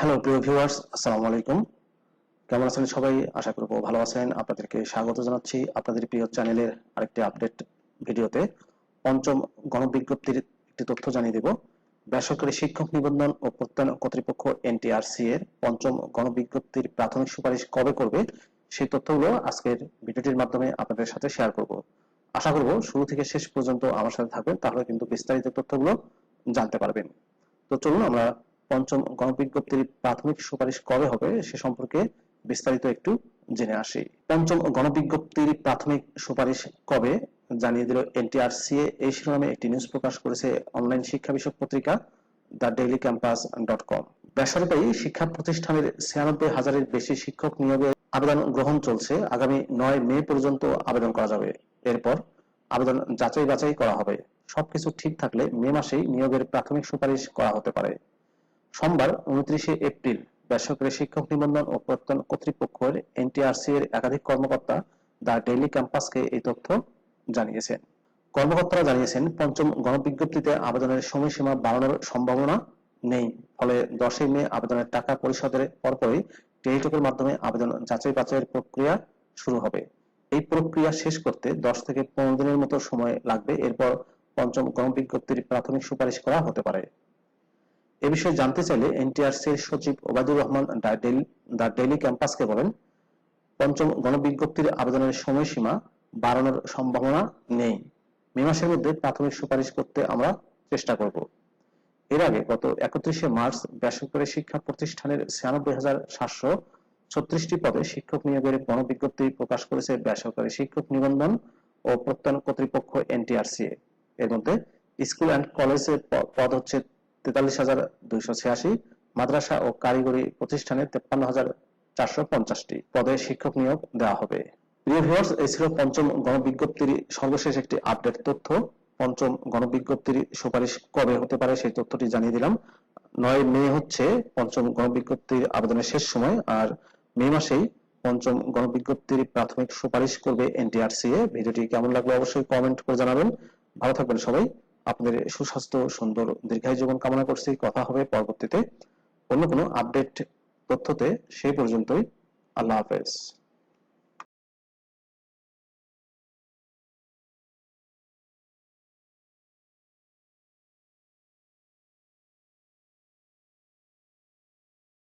Hello, প্রিয় viewers আসসালামু আলাইকুম। কেমন আছেন সবাই? আশা করব ভালো আছেন। আপনাদেরকে স্বাগত জানাচ্ছি আপনাদের প্রিয় চ্যানেলের আরেকটি আপডেট ভিডিওতে। পঞ্চম গণবিজ্ঞপ্তির একটি তথ্য জানিয়ে দেব। বেসরকারি শিক্ষক নিবন্ধন ও প্রত্যয়ন কর্তৃপক্ষ এনটিআরসি এর পঞ্চম গণবিজ্ঞপ্তির প্রাথমিক সুপারিশ কবে করবে সেই তথ্যগুলো আজকের ভিডিওটির মাধ্যমে আপনাদের সাথে শেয়ার করব। আশা করব শুরু থেকে শেষ পর্যন্ত আমার সাথে থাকবেন, তাহলে কিন্তু বিস্তারিত তথ্যগুলো জানতে পারবেন। তো চলুন আমরা পঞ্চম গণবিজ্ঞপ্তির প্রাথমিক সুপারিশ কবে হবে সে সম্পর্কে বিস্তারিত একটু জেনে আসি। পঞ্চম গণবিজ্ঞপ্তির প্রাথমিক সুপারিশ কবে জানিয়ে দিল এনটিআরসিএ। এই শিরোনামে একটি নিউজ প্রকাশ করেছে অনলাইন শিক্ষা বিষয়ক পত্রিকা the daily campus dot com. বেসরকারি শিক্ষা প্রতিষ্ঠানের ছিয়ানব্বই হাজারের বেশি শিক্ষক নিয়োগের আবেদন গ্রহণ চলছে। আগামী নয় মে পর্যন্ত আবেদন করা যাবে। এরপর আবেদন যাচাই বাছাই করা হবে। সবকিছু ঠিক থাকলে মে মাসেই নিয়োগের প্রাথমিক সুপারিশ করা হতে পারে। সোমবার উনত্রিশে এপ্রিল বেসরকারি শিক্ষক নিবন্ধন ও প্রত্যয়ন কর্তৃপক্ষের এনটিআরসি এর একাধিক কর্মকর্তা দ্য ডেইলি ক্যাম্পাসকে এই তথ্য জানিয়েছেন। কর্মকর্তারা জানিয়েছেন, পঞ্চম গণবিজ্ঞপ্তিতে আবেদনের সময়সীমা বাড়ানোর সম্ভাবনা নেই। ফলে দশই মে আবেদনের টাকা পরিশোধের পরপরই টেলিটকের মাধ্যমে আবেদন যাচাই বাছাইয়ের প্রক্রিয়া শুরু হবে। এই প্রক্রিয়া শেষ করতে দশ থেকে পনেরো দিনের মতো সময় লাগবে। এরপর পঞ্চম গণবিজ্ঞপ্তির প্রাথমিক সুপারিশ করা হতে পারে। এ বিষয়ে জানতে চাইলে এনটিআরসির সচিব ওবায়দুর রহমান দ্য ডেইলি ক্যাম্পাসকে বলেন, পঞ্চম গণবিজ্ঞপ্তির আবেদনের সময়সীমা বাড়ানোর সম্ভাবনা নেই। মে মাসের মধ্যে প্রাথমিক সুপারিশ করতে আমরা চেষ্টা করব। এর আগে গত একত্রিশে মার্চ বেসরকারি শিক্ষা প্রতিষ্ঠানের ছিয়ানব্বই হাজার সাতশো ছত্রিশটি পদে শিক্ষক নিয়োগের গণবিজ্ঞপ্তি প্রকাশ করেছে বেসরকারি শিক্ষক নিবন্ধন ও প্রত্যয়ন কর্তৃপক্ষ এনটিআরসিএ এর মধ্যে স্কুল অ্যান্ড কলেজের পদ হচ্ছে তেতাল্লিশ হাজার দুইশো ছিয়াশি, মাদ্রাসা ও কারিগরি প্রতিষ্ঠানে তেপ্পান্ন হাজার চারশো পঞ্চাশটি পদে শিক্ষক নিয়োগ দেওয়া হবে। প্রিয় এই ছিল পঞ্চম গণবিজ্ঞপ্তির সর্বশেষ একটি আপডেট তথ্য। পঞ্চম গণবিজ্ঞপ্তির সুপারিশ কবে হতে পারে সেই তথ্যটি জানিয়ে দিলাম। নয় মে হচ্ছে পঞ্চম গণবিজ্ঞপ্তির আবেদনের শেষ সময়, আর মে মাসেই পঞ্চম গণবিজ্ঞপ্তির প্রাথমিক সুপারিশ করবে এনটিআরসিএ। ভিডিওটি কেমন লাগল অবশ্যই কমেন্ট করে জানাবেন। ভালো থাকবেন সবাই। আপনাদের সুস্বাস্থ্য, সুন্দর, দীর্ঘায় জীবন কামনা করছি। কথা হবে পরবর্তীতে অন্য কোনো আপডেট তথ্যতে। সেই পর্যন্তই, আল্লাহ হাফেজ।